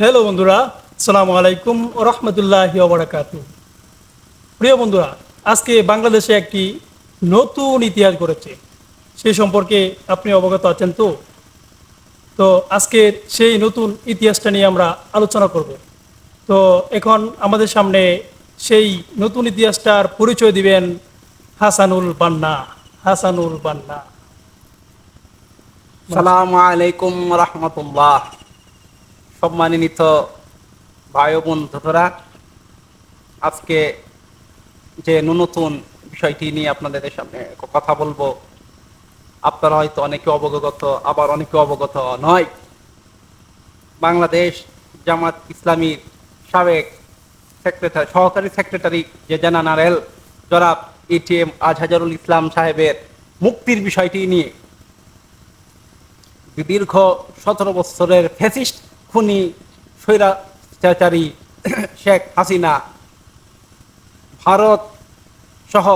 Hello বন্ধুরা। আসসালামু আলাইকুম রহমতুল্লাহ ওবরাকাত প্রিয় বন্ধুরা, আজকে বাংলাদেশে একটি নতুন ইতিহাস গড়েছে সেই সম্পর্কে আপনি অবগত আছেন তো? তো আজকের সেই নতুন ইতিহাসটা নিয়ে আমরা আলোচনা করব। তো এখন আমাদের সামনে সেই নতুন ইতিহাসটার পরিচয় দিবেন হাসানুল বান্না হাসানুল বান্না। সালাম আলাইকুম রহমতুল্লাহ। সম্মানিত ভাই বন্ধুরা, আজকে যে নতুন বিষয়টি নিয়ে আপনাদের সামনে কথা বলব, আপনারা হয়তো অনেকে অবগত, আবার অনেকে অবগত নয়। বাংলাদেশ জামাত ইসলামীর সাবেক সেক্রেটারি, সহকারী সেক্রেটারি যে জেনারেল জনাব এটিএম আজহাজারুল ইসলাম সাহেবের মুক্তির বিষয়টি নিয়ে দীর্ঘ সতেরো বছরের ফেসিস্ট খুনি স্বৈরাচারী শেখ হাসিনা ভারত সহ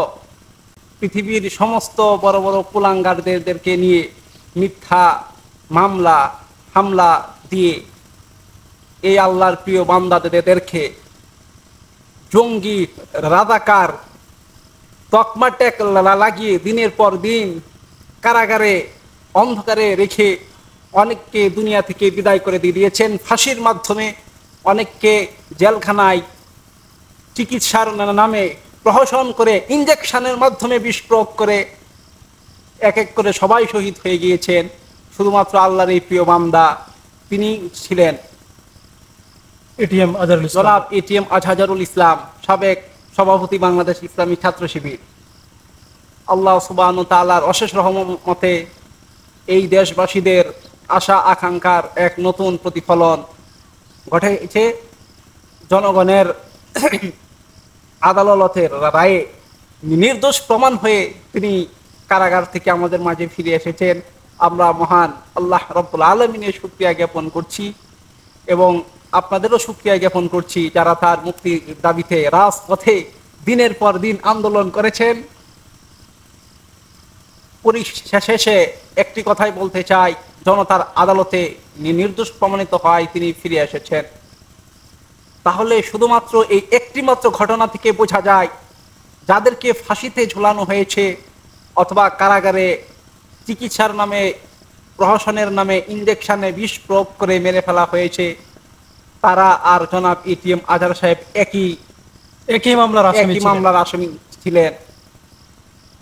পৃথিবীর সমস্ত বড় বড় কুলাঙ্গারদেরকে নিয়ে মিথ্যা মামলা, হামলা দিয়ে এই আল্লাহর প্রিয় বান্দাদেরকে জঙ্গি, রাজাকার, তকমা ট্যাক লাগিয়ে দিনের পর দিন কারাগারে অন্ধকারে রেখে অনেককে দুনিয়া থেকে বিদায় করে দিয়ে দিয়েছেন। ফাঁসির মাধ্যমে অনেককে জেলখানায় চিকিৎসার নামে প্রহসন করে ইঞ্জেকশনের মাধ্যমে বিষ প্রয়োগ করে এক এক করে সবাই শহীদ হয়ে গিয়েছেন। শুধুমাত্র আল্লাহর এই প্রিয় বান্দা তিনি ছিলেন। এটিএম আজহারুল ইসলাম। জনাব এটিএম আজহাজারুল ইসলাম সাবেক সভাপতি বাংলাদেশ ইসলামী ছাত্র শিবির। আল্লাহ সুবাহ তালার অশেষ রহমতে এই দেশবাসীদের আশা, আকাঙ্ক্ষার এক নতুন প্রতিফলন ঘটেছে জনগণের আদালতের রায়ে। নির্দোষ প্রমাণ হয়ে তিনি কারাগার থেকে আমাদের মাঝে ফিরে এসেছেন। আমরা মহান আল্লাহ রব্বুল আলমিনের সুক্রিয়া জ্ঞাপন করছি এবং আপনাদেরও সুক্রিয়া জ্ঞাপন করছি যারা তার মুক্তির দাবিতে রাজপথে দিনের পর দিন আন্দোলন করেছেন। পরিশেষে একটি কথাই বলতে চাই জনতার আদালতে নির্দোষ প্রমাণিত হয় তিনি ফিরে এসেছেন তাহলে শুধুমাত্র এই একটি মাত্র ঘটনা থেকে বোঝা যায় যাদেরকে ফাঁসিতে ঝুলানো হয়েছে অথবা কারাগারে চিকিৎসার নামে প্রহসনের নামে ইঞ্জেকশনে বিষ প্রয়োগ করে মেরে ফেলা হয়েছে তারা আর জনাব এটিএম আজহার সাহেব একই একই মামলার আসামি ছিলেন।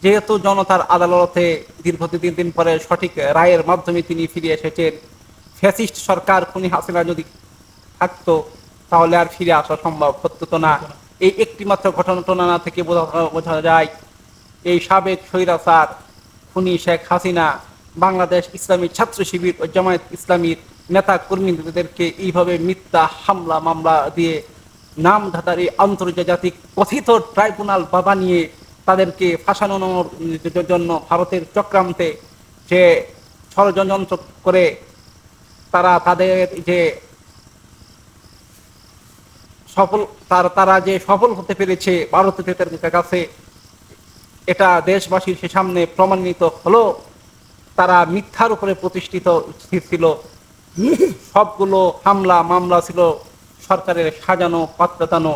যেহেতু জনতার আদালতে দীর্ঘ তিন দিন পরে সঠিক রায়ের মাধ্যমে তিনি ফিরে এসেছেন, ফ্যাসিস্ট সরকার খুনি হাসিনা যদি থাকতো, তাহলে আর ফিরে আসা সম্ভব হতো না। এই একটি মাত্র ঘটনা থেকে বোঝা যায়। এই সাবেক স্বৈরাচার খুনি শেখ হাসিনা বাংলাদেশ ইসলামী ছাত্র শিবির ও জামায়াত ইসলামীর নেতা কর্মীদেরকে এইভাবে মিথ্যা হামলা মামলা দিয়ে নামধাতারি আন্তর্জাতিক কথিত ট্রাইব্যুনাল বাবা নিয়ে তাদেরকে ফাঁসানোর জন্য ভারতের চক্রান্তে যে ষড়যন্ত্র করে তারা তাদের যে সফল তার তারা যে সফল হতে পেরেছে ভারতের কাছে, এটা দেশবাসীর সে সামনে প্রমাণিত হলো। তারা মিথ্যার উপরে প্রতিষ্ঠিত ছিল। সবগুলো হামলা মামলা ছিল সরকারের সাজানো পাত্রাতানো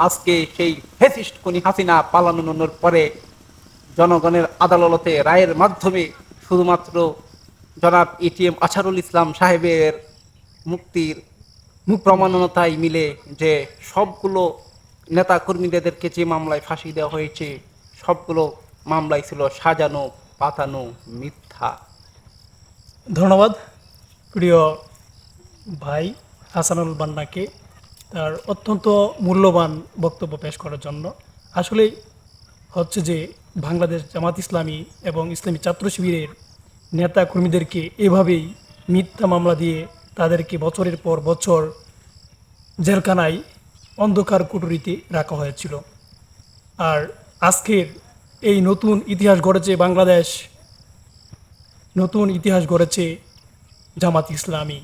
আজকে সেই ফেসিস্ট কোনি হাসিনা পালানোর পরে জনগণের আদালতে রায়ের মাধ্যমে শুধুমাত্র জনাব এটিএম আছারুল ইসলাম সাহেবের মুক্তির প্রমাণতাই মিলে যে সবগুলো নেতা কর্মীদেরকে যে মামলায় ফাঁসি দেওয়া হয়েছে, সবগুলো মামলায় ছিল সাজানো, পাতানো মিথ্যা। ধন্যবাদ। প্রিয় ভাই, হাসানুল বান্নাকে তার অত্যন্ত মূল্যবান বক্তব্য পেশ করার জন্য। আসলেই হচ্ছে যে বাংলাদেশ জামাত ইসলামী এবং ইসলামী ছাত্র শিবিরের নেতা কর্মীদেরকে এভাবেই মিথ্যা মামলা দিয়ে তাদেরকে বছরের পর বছর জেলখানায় অন্ধকার কুটুরিতে রাখা হয়েছিল। আর আজকের এই নতুন ইতিহাস গড়েছে বাংলাদেশ, নতুন ইতিহাস গড়েছে জামাত ইসলামী,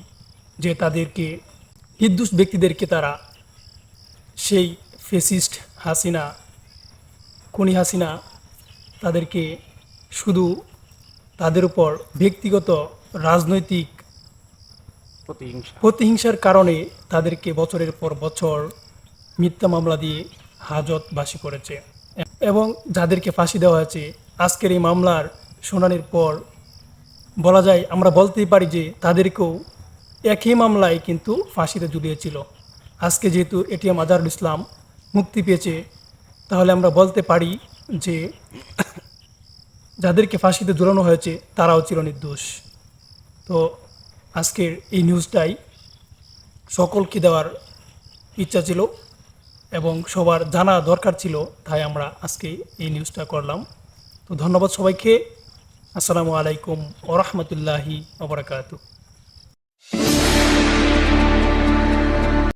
যে তাদেরকে নির্দোষ ব্যক্তিদেরকে তারা সেই ফেসিস্ট হাসিনা খুনি হাসিনা তাদেরকে শুধু তাদের উপর ব্যক্তিগত রাজনৈতিক প্রতিহিংসার কারণে তাদেরকে বছরের পর বছর মিথ্যা মামলা দিয়ে হাজত বাসী করেছে। এবং যাদেরকে ফাঁসি দেওয়া হয়েছে আজকের এই মামলার শুনানির পর বলা যায় আমরা বলতেই পারি যে তাদেরকেও একই মামলায় কিন্তু ফাঁসিতে ঝুলিয়েছিল আজকে যেহেতু এটিএম আজারুল ইসলাম মুক্তি পেয়েছে, তাহলে আমরা বলতে পারি যে যাদেরকে ফাঁসিতে ঝুলানো হয়েছে, তারাও ছিল নির্দোষ তো আজকের এই নিউজটাই সকলকে দেওয়ার ইচ্ছা ছিল এবং সবার জানা দরকার ছিল, তাই আমরা আজকে এই নিউজটা করলাম। তো ধন্যবাদ সবাইকে। আসসালামু আলাইকুম ওরহমতুল্লাহি ওবরাকাতু